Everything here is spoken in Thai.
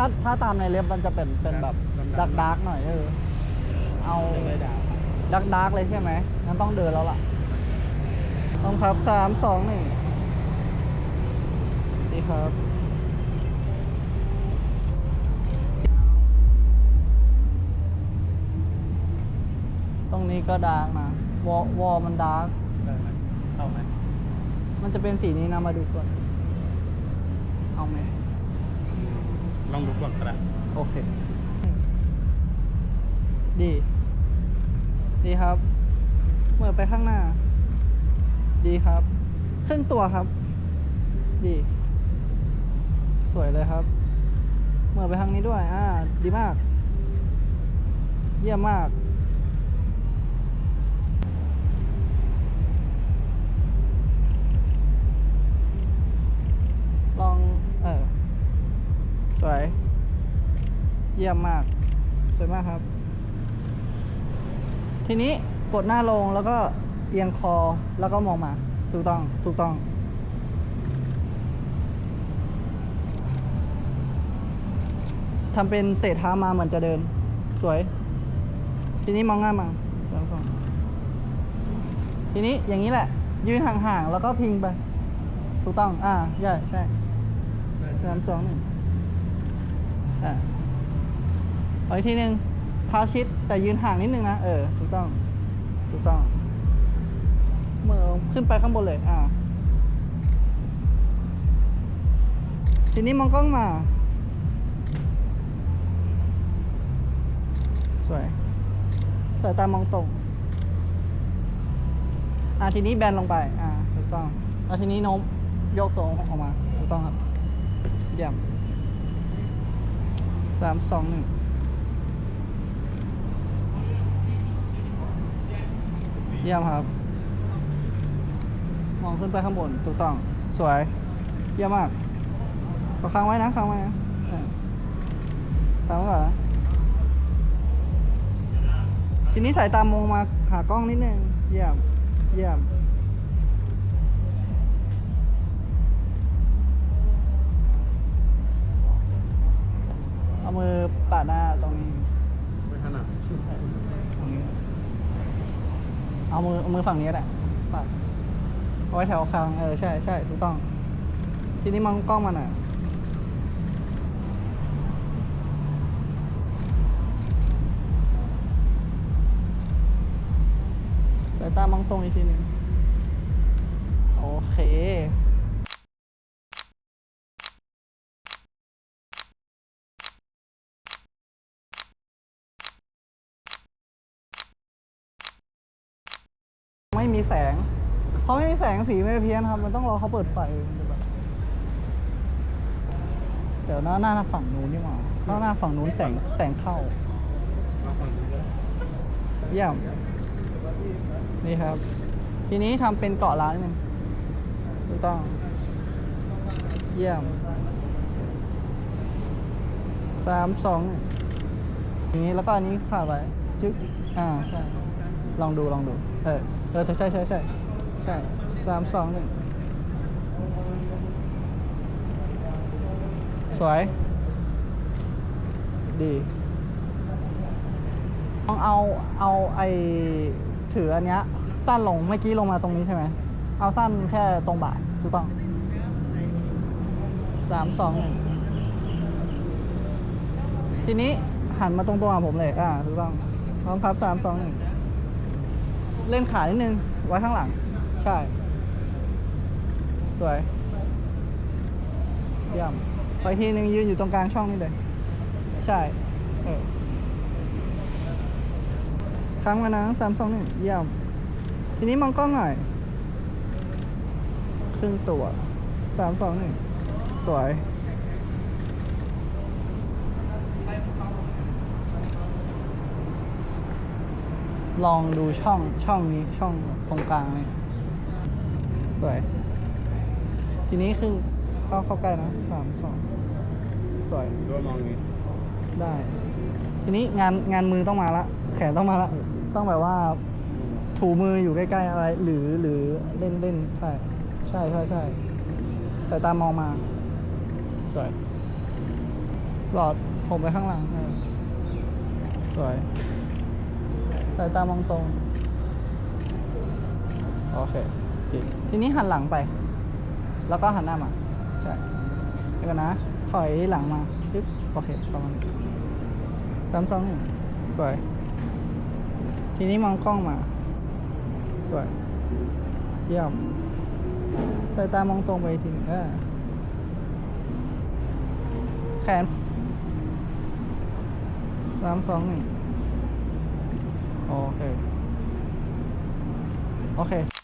ถ้าถ้าตามในเล็บมันจะเป็นเป็นแบบดำๆดักดาร์กหน่อยเออเอาเลยดาวดักดาร์กเลยใช่ไหมงั้นต้องเดินแล้วล่ะต้องครับสามสองหนึ่งดีครับตรงนี้ก็ดาร์กนะวอวอมันดาร์กได้ไหมเข้าไหมมันจะเป็นสีนี้นะมาดูก่อน เอาไหม ลองดูก่อนก็ได้โอเค ดี ดีครับเมื่อไปข้างหน้า ดีครับครึ่งตัวครับ ดี สวยเลยครับเมื่อไปทางนี้ด้วย อ่า ดีมาก เยี่ยมมาก ลอง เออ สวย เยี่ยมมาก สวยมากครับ ทีนี้กดหน้าลงแล้วก็เอียงคอแล้วก็มองมา ถูกต้อง ถูกต้อง ทำเป็นเตะเท้ามาเหมือนจะเดิน สวย ทีนี้มองหน้ามาสามสองทีนี้อย่างนี้แหละ ยืนห่างๆ แล้วก็พิงไป ถูกต้อง อ่า ใช่ ใช่สามสองหนึ่ง อ่าเอาอีกทีหนึ่งเท้าชิดแต่ยืนห่างนิดนึงนะ เออ ถูกต้อง ถูกต้อง เมื่อขึ้นไปข้างบนเลย อ่า ทีนี้มองกล้องมา สวยสายตามองตรง อ่าทีนี้แบนลงไป อ่า ถูกต้อง แล้วทีนี้โน้มยกตัวออกมา ถูกต้องครับ เยี่ยม สามสองหนึ่งเยี่ยมครับ มองขึ้นไปข้างบน ถูกต้อง สวย เยี่ยมมากก็ค้างไว้นะค้างไว้นะเออค้างก่อนนะทีนี้สายตามองมาหากล้องนิดนึง เยี่ยม เยี่ยม เอามือปาดหน้าตรงนี้ ไม่ถนัดตรงนี้ เอามือเอามือฝั่งนี้ก็ได้ปาดเอาไว้แถวคางเออใช่ใช่ถูกต้อง ทีนี้มองกล้องมาหน่อยสายตามองตรงอีกทีหนึง ไม่มีแสงเพราะไม่มีแสงสีไม่เพี้ยนครับ มันต้องรอเขาเปิดไฟเดี๋ยวหน้าหน้าฝั่งนู้นนี่หว่าหน้าหน้าฝั่งนู้นแสงแสงเข้าเยี่ยมนี่ครับ ทีนี้ทำเป็นเกาะร้านนิดนึงถูกต้องเยี่ยมสามสองอย่างนี้แล้วก็อันนี้ขาดไว้จึ๊กอ่าใช่ ลองดูลองดู เออ เออ ใช่ใช่ใช่ใช่สามสองหนึ่งสวย ดีลองเอาเอาไอถืออันเนี้ยสั้นลงเมื่อกี้ลงมาตรงนี้ใช่ไหม เอาสั้นแค่ตรงบ่าถูกต้องสามสองหนึ่งทีนี้หันมาตรงตัวผมเลย อ่าถูกต้องพร้อมครับสามสองหนึ่ง เล่นขานิดนึงไว้ข้างหลัง ใช่ สวยเยี่ยมไปทีนึงยืนอยู่ตรงกลางช่องนี่เลย ใช่เออครั้งมานะสามสองหนึ่งเยี่ยม ทีนี้มองกล้องหน่อย ครึ่งตัวสามสองหนึ่งสวย ลองดูช่องช่องนี้ช่องตรงกลางนี่สวย ทีนี้คือเข้าเข้าใกล้นะสามสองสวยด้วยมองนี้ได้ ทีนี้งานงานมือต้องมาละ แขนต้องมาละ ต้องแบบว่า ถูมืออยู่ใกล้ๆอะไร หรือหรือเล่นเล่นใช่ใช่ใช่ใช่สายตามองมา สวย สอดผมไปข้างหลังเออสวย สายตามองตรง โอเคดีทีนี้หันหลังไป แล้วก็หันหน้ามา ใช่เดี๋ยวก่อนนะ ถอยหลังมาปึ๊บโอเคประมาณนี้สามสองหนึ่งสวย ทีนี้มองกล้องมา สวย เยี่ยม สายตามองตรงไปอีกทีหนึงเออแขนสามสองหนึ่ง Oh, okay. Okay.